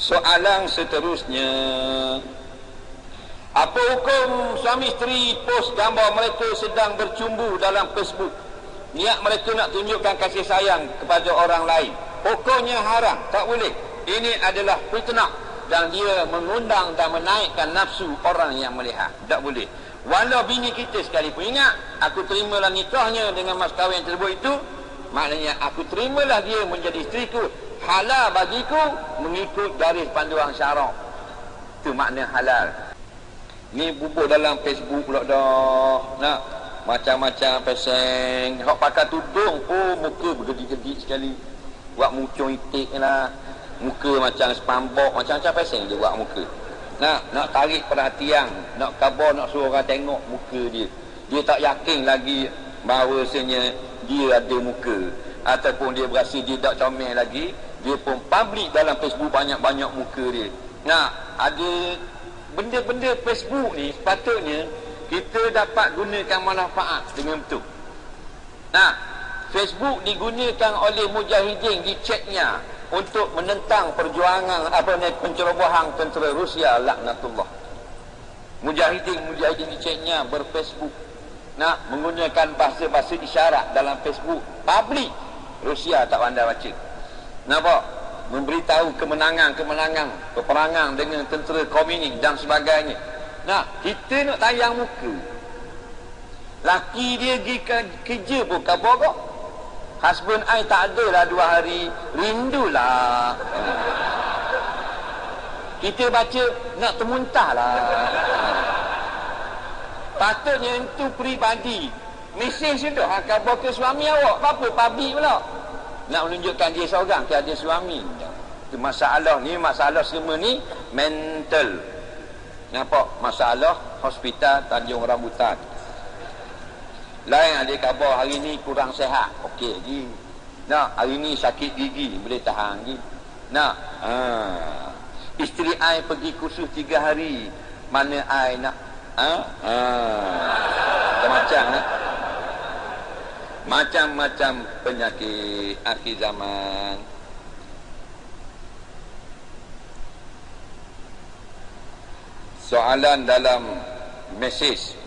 Soalan seterusnya. Apa hukum suami isteri post gambar mereka sedang bercumbu dalam Facebook? Niat mereka nak tunjukkan kasih sayang kepada orang lain. Pokoknya haram, tak boleh. Ini adalah fitnah Dan dia mengundang dan menaikkan nafsu orang yang melihat. Tak boleh. Walau bini kita sekalipun Ingat, aku terimalah nikahnya dengan mas kahwin tersebut itu Maknanya aku terimalah dia menjadi isteriku halal bagiku mengikut garis panduan syarak itu makna halal. Ni bubuk dalam facebook pula dah. Nak macam-macam peseng. Hok pakai tudung pun muka bergedi-gedi sekali. Buat muncung itik lah. Muka macam spambok macam-macam peseng dia buat muka. Nak nak tarik perhatian nak kabar nak suruh orang tengok muka dia. Dia tak yakin lagi bahawa sebenarnya dia ada muka. Ataupun dia berasa dia tak comel lagi dia pun public dalam Facebook banyak-banyak muka dia. Nah ada benda-benda Facebook ni sepatutnya kita dapat gunakan manfaat dengan betul. Nah Facebook digunakan oleh mujahidin di chatnya untuk menentang perjuangan apa ni pencerobohan tentera Rusia laknatullah. Mujahidin mujahidin di chatnya berfacebook. Nak menggunakan bahasa-bahasa isyarat dalam Facebook public. Rusia tak pandai baca Nampak? Memberitahu kemenangan-kemenangan peperangan dengan tentera komunis dan sebagainya. Nah, kita nak tayang muka. Laki dia pergi ke kerja pun khabar kok. Husband I tak ada lah dua hari. Rindulah. Kita baca nak termuntah lah. Patutnya itu peribadi. Mesej itu. Ha, khabar ke suami awak. Apa public pula? Nak menunjukkan dia seorang dia ada suami masalah ni masalah semua ni mental. Nampak? Masalah hospital Tanjung Rambutan. Lain ada khabar hari ni kurang sehat. Okey lagi nak hari ni sakit gigi boleh tahan lagi nak ha. isteri ai pergi kursus tiga hari. Mana ai nak? Ha? ha. macam-macam eh? Macam-macam penyakit akhir zaman. Soalan dalam mesej